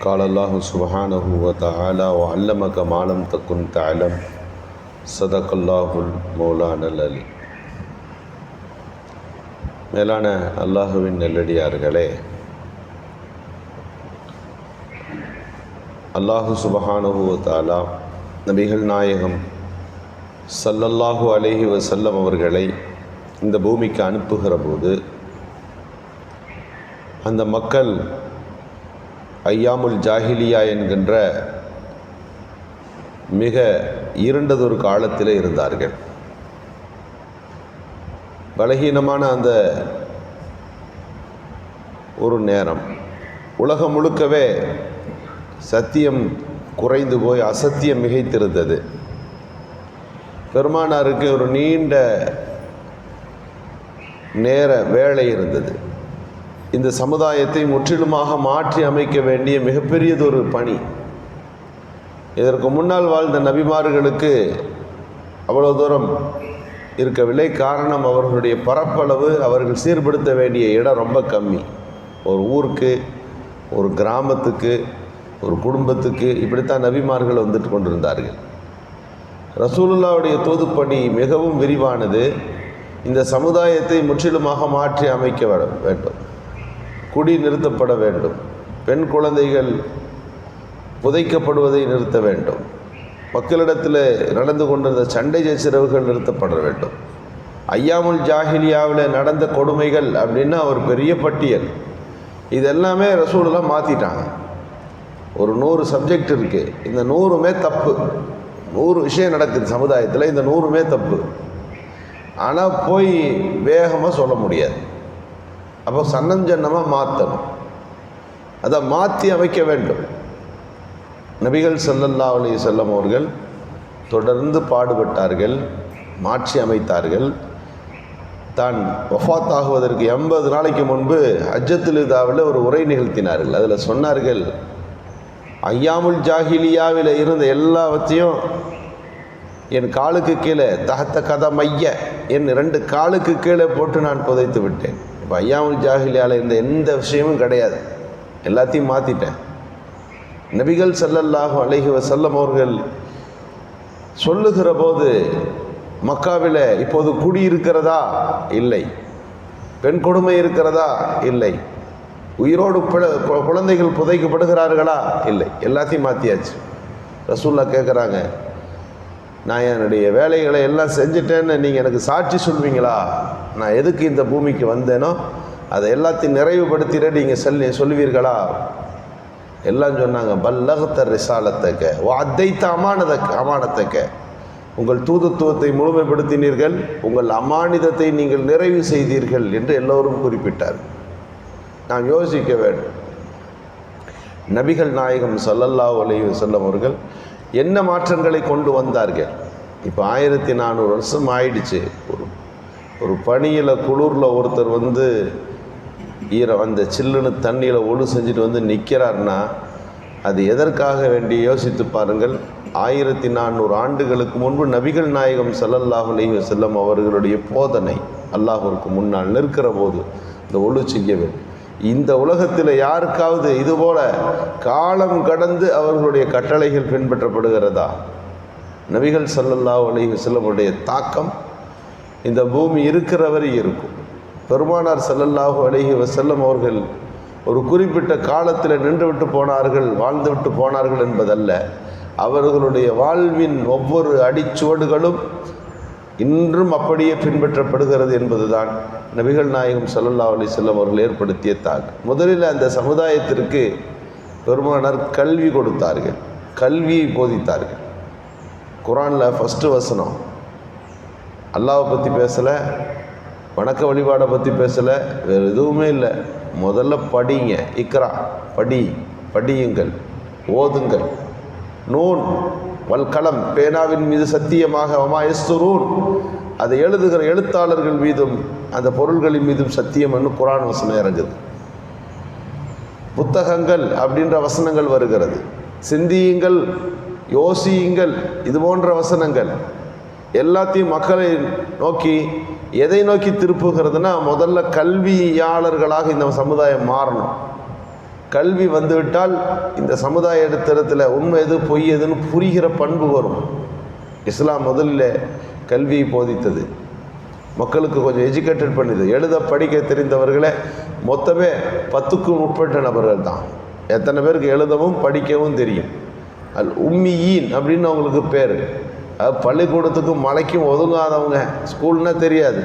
قال الله سبحانه وتعالى وعلمك ما لم تكن تعلم صدق الله المولانا العلي மேலான அல்லாஹுவின் நெல்லடியார்களே அல்லாஹு சுபஹானுஹு தாலா நபிகள் நாயகம் சல்லல்லாஹு அலைஹி வசல்லம் அவர்களை இந்த பூமிக்கு அனுப்புகிற போது அந்த மக்கள் ஐயாமுல் ஜாஹிலியா என்கின்ற மிக இருண்டதொரு காலத்தில் இருந்தார்கள். பலகீனமான அந்த ஒரு நேரம். உலகம் முழுக்கவே சத்தியம் குறைந்து போய் அசத்தியம் மிகைத்திருந்தது. பெருமானாருக்கு ஒரு நீண்ட நேர வேலை இருந்தது. இந்த சமுதாயத்தை முற்றிலுமாக மாற்றி அமைக்க வேண்டிய மிகப்பெரியதொரு பணி. இதற்கு முன்னால் வாழ்ந்த நபிமார்களுக்கு அவ்வளோ தூரம் இருக்கவில்லை. காரணம் அவர்களுடைய பரப்பளவு அவர்கள் சீர்படுத்த வேண்டிய இடம் ரொம்ப கம்மி. ஒரு ஊருக்கு ஒரு கிராமத்துக்கு ஒரு குடும்பத்துக்கு இப்படித்தான் நபிமார்கள் வந்துட்டு கொண்டிருந்தார்கள். ரசூலுல்லாவுடைய தூதுப்பணி மிகவும் விரிவானது. இந்த சமுதாயத்தை முற்றிலுமாக மாற்றி அமைக்க வேண்டும். குடி நிறுத்தப்பட வேண்டும். பெண் குழந்தைகள் புதைக்கப்படுவதை நிறுத்த வேண்டும். மக்களிடத்தில் நடந்து கொண்டிருந்த சண்டை சச்சரவுகள் நிறுத்தப்பட வேண்டும். ஐயாமுல் ஜாஹிலியாவில் நடந்த கொடுமைகள் அப்படின்னா ஒரு பெரிய பட்டியல். இதெல்லாமே ரசூலெலாம் மாற்றிட்டாங்க ஒரு நூறு சப்ஜெக்ட் இருக்குது இந்த நூறுமே தப்பு. நூறு விஷயம் நடக்குது சமுதாயத்தில் இந்த நூறுமே தப்பு. ஆனால் போய் வேகமாக சொல்ல முடியாது. அப்போ சன்னஞ்சன்னமாக மாற்றணும் அதை மாற்றி அமைக்க வேண்டும். நபிகள் சல்லல்லா அலி செல்லம் அவர்கள் தொடர்ந்து பாடுபட்டார்கள் மாற்றி அமைத்தார்கள். தான் வஃத் ஆகுவதற்கு எண்பது நாளைக்கு முன்பு அஜத்துல் இதாவில் ஒரு உரை நிகழ்த்தினார்கள். அதில் சொன்னார்கள் ஐயாமுல் ஜாகிலியாவில் இருந்த எல்லாவற்றையும் என் காலுக்கு கீழே தகத்த கதை மைய என் ரெண்டு காலுக்கு கீழே போட்டு நான் புதைத்து விட்டேன். இப்போ ஐயாமுல் ஜாகிலியால் இருந்த எந்த விஷயமும் கிடையாது. எல்லாத்தையும் மாற்றிட்டேன் நபிகள் செல்லல்லாஹு அழகி வசல்லம் அவர்கள் சொல்லுகிற போது மக்காவில் இப்போது குடி இருக்கிறதா? இல்லை. பெண் கொடுமை இருக்கிறதா? இல்லை. உயிரோடு குழந்தைகள் புதைக்கப்படுகிறார்களா? இல்லை. எல்லாத்தையும் மாற்றியாச்சு ரசூல்லா கேட்குறாங்க நான் என்னுடைய வேலைகளை எல்லாம் செஞ்சுட்டேன்னு நீங்கள் எனக்கு சாட்சி சொல்வீங்களா? நான் எதுக்கு இந்த பூமிக்கு வந்தேனோ அதை எல்லாத்தையும் நிறைவுபடுத்திட நீங்கள் சொல்லி சொல்லுவீர்களா எல்லாம் சொன்னாங்க பல்லகத்த ரிசாலத்தக்க அத்தைத்த அமானதக்க அமானத்தக்க. உங்கள் தூதுத்துவத்தை முழுமைப்படுத்தினீர்கள் உங்கள் அமானிதத்தை நீங்கள் நிறைவு செய்தீர்கள் என்று எல்லோரும் குறிப்பிட்டார். நாம் யோசிக்க வேண்டும். நபிகள் நாயகம் சல்லல்லா அலைஹி செல்லம் அவர்கள் என்ன மாற்றங்களை கொண்டு வந்தார்கள்? இப்போ ஆயிரத்தி நானூறு வருஷம் ஆயிடுச்சு. ஒரு ஒரு பனியில் குளிரில் ஒருத்தர் வந்து ஈரம் அந்த சில்லுன்னு தண்ணியில் ஒழு செஞ்சுட்டு வந்து நிற்கிறார்னா அது எதற்காக வேண்டி யோசித்து பாருங்கள். ஆயிரத்தி நானூறு ஆண்டுகளுக்கு முன்பு நபிகள் நாயகம் சல்லல்லாஹ் அலைஹி செல்லம் அவர்களுடைய போதனை அல்லாஹுக்கு முன்னால் நிற்கிற போது இந்த ஒழு செய்ய வேண்டும் இந்த உலகத்தில் யாருக்காவது இதுபோல காலம் கடந்து அவர்களுடைய கட்டளைகள் பின்பற்றப்படுகிறதா? நபிகள் சல்லல்லா அலைஹி செல்லமுடைய தாக்கம் இந்த பூமி இருக்கிறவரை இருக்கும். பெருமானார் செல்லல்லாஹு அலைஹி வசல்லம் அவர்கள் ஒரு குறிப்பிட்ட காலத்தில் நின்றுவிட்டு போனார்கள் வாழ்ந்துவிட்டு போனார்கள் என்பதல்ல. அவர்களுடைய வாழ்வின் ஒவ்வொரு அடிச்சுவடுகளும் இன்றும் அப்படியே பின்பற்றப்படுகிறது என்பதுதான் நபிகள் நாயகம் சல்லல்லா அலி செல்லம் அவர்கள் ஏற்படுத்திய தாக்கு முதலில் அந்த சமுதாயத்திற்கு பெருமானார் கல்வி கொடுத்தார்கள். கல்வியை போதித்தார்கள். குரானில் ஃபஸ்ட்டு வசனம் அல்லாவை பற்றி பேசலை வணக்க வழிபாடை பற்றி பேசலை வேறு எதுவுமே இல்லை. முதல்ல படிங்க இக்ரா படி படியுங்கள் ஓதுங்கள் நூன் வல்கலம் பேனாவின் மீது சத்தியமாக வமா அதை எழுதுகிற எழுத்தாளர்கள் மீதும் அந்த பொருள்களின் மீதும் சத்தியம் என்று குரான் வசனம் இறங்குது. புத்தகங்கள் அப்படின்ற வசனங்கள் வருகிறது. சிந்தியுங்கள் யோசியுங்கள் இது போன்ற வசனங்கள். எல்லாத்தையும் மக்களை நோக்கி எதை நோக்கி திருப்புகிறதுனா முதல்ல கல்வியாளர்களாக இந்த சமுதாயம் மாறணும். கல்வி வந்துவிட்டால் இந்த சமுதாய இடத்துல உண்மை எது பொய் எதுன்னு புரிகிற பண்பு வரும். இஸ்லாம் முதல்ல கல்வியை போதித்தது. மக்களுக்கு கொஞ்சம் எஜுகேட்டட் பண்ணுது. எழுத படிக்க தெரிந்தவர்களே மொத்தமே பத்துக்கும் உட்பட்ட நபர்கள் தான். எத்தனை பேருக்கு எழுதவும் படிக்கவும் தெரியும். அல் உம்மியின் அப்படின்னு அவங்களுக்கு பேர். அது பள்ளிக்கூடத்துக்கும் மலைக்கும் ஒதுங்காதவங்க. ஸ்கூல்னால் தெரியாது.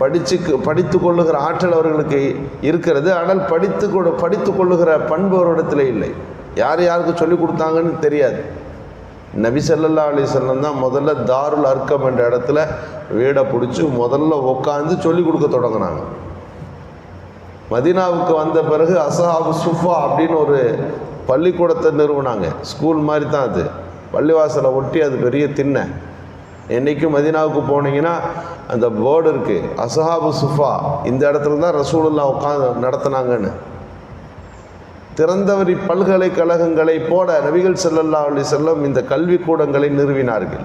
படித்து படித்து கொள்ளுகிற ஆற்றல் அவர்களுக்கு இருக்கிறது. ஆனால் படித்து கொடு படித்து கொள்ளுகிற பண்பு அவரிடத்தில் இல்லை. யார் யாருக்கு சொல்லி கொடுத்தாங்கன்னு தெரியாது. நபி ஸல்லல்லாஹு அலைஹி வஸல்லம் தான் முதல்ல தாருல் அர்க்கம் என்ற இடத்துல வீடை பிடிச்சி முதல்ல உட்காந்து சொல்லி கொடுக்க தொடங்கினாங்க. மதீனாவுக்கு வந்த பிறகு அசஹாபு சுஃபா அப்படின்னு ஒரு பள்ளிக்கூடத்தை நிறுவனாங்க. ஸ்கூல் மாதிரி தான் அது. பள்ளிவாசலை ஒட்டி அது பெரிய திண்ணை. என்றைக்கும் மதீனாவுக்கு போனீங்கன்னா அந்த போர்டு இருக்குது அசஹாபு சுஃபா இந்த இடத்துல தான் ரசூலுல்லா உட்காந்து நடத்தினாங்கன்னு. திறந்தவரி பல்கலைக்கழகங்களை போல நபிகள் செல்லல்லா அலைஹி செல்லம் இந்த கல்விக்கூடங்களை நிறுவினார்கள்.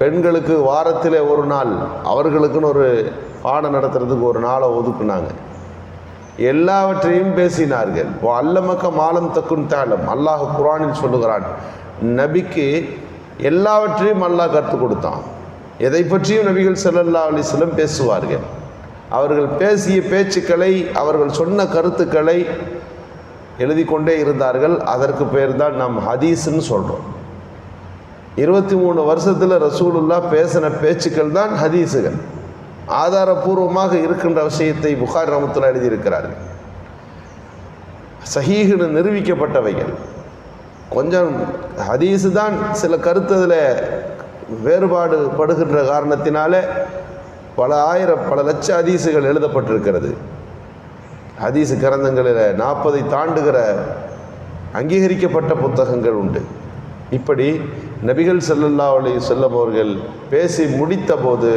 பெண்களுக்கு வாரத்தில் ஒரு நாள் அவர்களுக்குன்னு ஒரு பாடம் நடத்துறதுக்கு ஒரு நாளை ஒதுக்குனாங்க. எல்லாவற்றையும் பேசினார்கள். அல்லமக்க மாலம் தக்குன் தாளம் அல்லாஹ் குரானில் சொல்லுகிறான் நபிக்கு எல்லாவற்றையும் அல்லாஹ் கற்றுக் கொடுத்தான். எதை பற்றியும் நபிகள் செல்லல்லா அலிஸ்லம் பேசுவார்கள். அவர்கள் பேசிய பேச்சுக்களை அவர்கள் சொன்ன கருத்துக்களை எழுதி கொண்டே இருந்தார்கள். அதற்கு பேர் தான் நாம் ஹதீஸ்ன்னு சொல்கிறோம் இருபத்தி மூணு வருஷத்தில் ரசூலுல்லா பேசின பேச்சுக்கள் தான் ஹதீஸுகள். ஆதாரபூர்வமாக இருக்கின்ற விஷயத்தை புகார் ரமத்தில் எழுதியிருக்கிறார்கள். சஹீஹுன்னு நிரூபிக்கப்பட்டவைகள். கொஞ்சம் ஹதீஸு தான் சில கருத்து அதில் வேறுபாடு படுகின்ற காரணத்தினாலே பல ஆயிரம் பல லட்ச ஹதீஸுகள் எழுதப்பட்டிருக்கிறது. ஹதீஸு கிரந்தங்களில் நாற்பதை தாண்டுகிற அங்கீகரிக்கப்பட்ட புத்தகங்கள் உண்டு. இப்படி நபிகள் செல்லல்லா அலி செல்லம் அவர்கள் பேசி முடித்த போது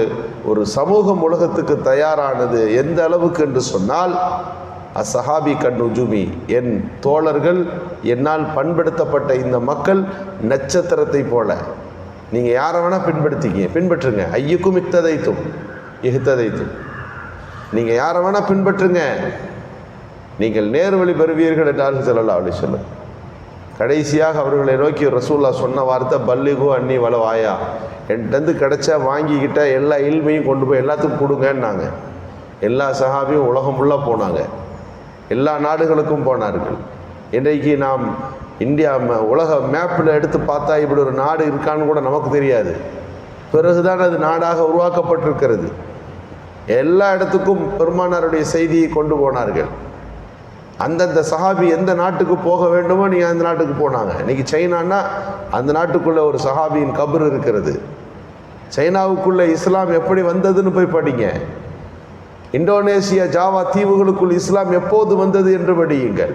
ஒரு சமூகம் உலகத்துக்கு தயாரானது எந்த அளவுக்கு என்று சொன்னால் அசஹாபி கண்ணுஜுமி என் தோழர்கள் என்னால் பண்படுத்தப்பட்ட இந்த மக்கள் நட்சத்திரத்தை போல. நீங்கள் யாரை வேணால் பின்படுத்திக்கிங்க. பின்பற்றுங்க. ஐயுக்கும் இத்ததைத்தும் இஹ்ததைத்தும். நீங்கள் யாரை வேணால் பின்பற்றுங்க. நீங்கள் நேர்வழி பெறுவீர்கள் என்றார்கள் ஸல்லல்லாஹு அப்படி சொல்லு கடைசியாக அவர்களை நோக்கி ரசூல்லா சொன்ன வார்த்தை பல்லிகு அன்னி வளவாயா என்கிட்டருந்து கிடைச்சா வாங்கிக்கிட்ட எல்லா இல்மையும் கொண்டு போய் எல்லாத்துக்கும் கொடுங்கன்னாங்க. எல்லா சஹாபியும் உலகம் ஃபுல்லாக போனாங்க. எல்லா நாடுகளுக்கும் போனார்கள். இன்றைக்கு நாம் இந்தியா உலக மேப்பில் எடுத்து பார்த்தா இப்படி ஒரு நாடு இருக்கான்னு கூட நமக்கு தெரியாது. பிறகுதான் அது நாடாக உருவாக்கப்பட்டிருக்கிறது. எல்லா இடத்துக்கும் பெருமானாருடைய செய்தியை கொண்டு போனார்கள். அந்தந்த சஹாபி எந்த நாட்டுக்கு போக வேண்டுமோ நீ அந்த நாட்டுக்கு போனாங்க. இன்னைக்கு சைனான்னா அந்த நாட்டுக்குள்ள ஒரு சஹாபியின் கபர் இருக்கிறது. சைனாவுக்குள்ள இஸ்லாம் எப்படி வந்ததுன்னு போய் படிங்க. இந்தோனேசியா ஜாவா தீவுகளுக்குள் இஸ்லாம் எப்போது வந்தது என்று படியுங்கள்.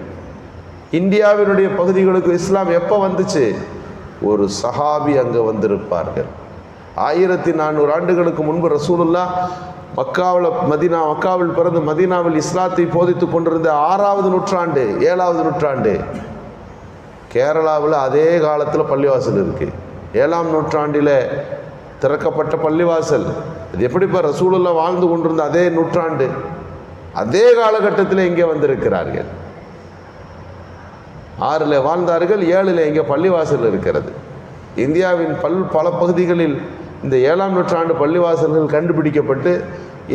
இந்தியாவினுடைய பகுதிகளுக்கு இஸ்லாம் எப்போ வந்துச்சு? ஒரு சஹாபி அங்கே வந்திருப்பார்கள். ஆயிரத்தி நானூறு ஆண்டுகளுக்கு முன்பு ரசூலுல்லா மக்காவில் மதினா மக்காவில் பிறந்து மதீனாவில் இஸ்லாத்தை போதித்துக் கொண்டிருந்த ஆறாவது நூற்றாண்டு ஏழாவது நூற்றாண்டு. கேரளாவில் அதே காலத்தில் பள்ளிவாசல் இருக்குது ஏழாம் நூற்றாண்டில் திறக்கப்பட்ட பள்ளிவாசல். இது எப்படி இப்போ ரசூலுல்லா வாழ்ந்து கொண்டிருந்த அதே நூற்றாண்டு அதே காலகட்டத்தில் இங்கே வந்திருக்கிறார்கள். ஆறில் வாழ்ந்தார்கள் ஏழில் இங்கே பள்ளிவாசல் இருக்கிறது. இந்தியாவின் பல் பல பகுதிகளில் இந்த ஏழாம் நூற்றாண்டு பள்ளிவாசல்கள் கண்டுபிடிக்கப்பட்டு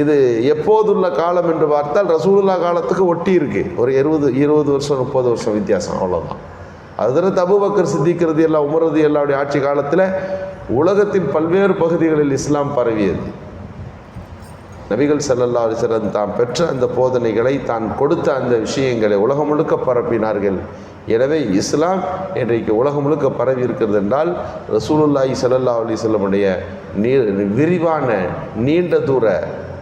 இது எப்போதுள்ள காலம் என்று பார்த்தால் ரசூலுல்லா காலத்துக்கு ஒட்டி இருக்கு. ஒரு இருபது இருபது வருஷம் முப்பது வருஷம் வித்தியாசம் அவ்வளோதான் அதில் தபுபக்கர் சித்திக்கிறது எல்லாம் உமரது எல்லாருடைய ஆட்சி காலத்தில் உலகத்தின் பல்வேறு பகுதிகளில் இஸ்லாம் பரவியது. நபிகள் ஸல்லல்லாஹு அலைஹி தான் தாம் பெற்ற அந்த போதனைகளை தான் கொடுத்த அந்த விஷயங்களை உலகம் முழுக்க பரப்பினார்கள். எனவே இஸ்லாம் இன்றைக்கு உலகம் முழுக்க பரவி இருக்கிறது என்றால் ரசூலுல்லாஹி ஸல்லல்லாஹு அலி செல்லமுடைய நீ விரிவான நீண்ட தூர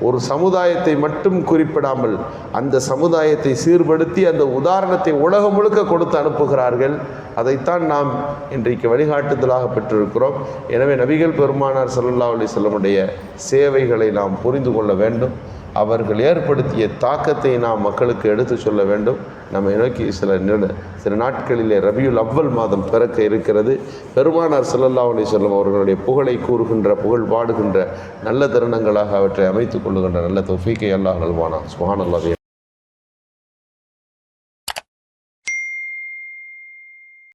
ஒரு சமுதாயத்தை மட்டும் குறிப்பிடாமல் அந்த சமுதாயத்தை சீர்படுத்தி அந்த உதாரணத்தை உலகம் முழுக்க கொடுத்து அனுப்புகிறார்கள். அதைத்தான் நாம் இன்றைக்கு வழிகாட்டுதலாக பெற்றிருக்கிறோம். எனவே நபிகள் பெருமானார் ஸல்லல்லாஹு அலி செல்லமுடைய சேவைகளை நாம் புரிந்து கொள்ள வேண்டும். அவர்கள் ஏற்படுத்திய தாக்கத்தை நாம் மக்களுக்கு எடுத்து சொல்ல வேண்டும். நம்மை நோக்கி சில நில சில நாட்களிலே ரபியுல் அவ்வல் மாதம் பிறக்க இருக்கிறது. பெருமானார் சல்லல்லா அலி சொல்லம் அவர்களுடைய புகழை கூறுகின்ற புகழ் பாடுகின்ற நல்ல தருணங்களாக அவற்றை அமைத்துக் கொள்ளுகின்ற நல்ல தொஃபீக்கை அல்லாஹ் நல்வானா சுஹான்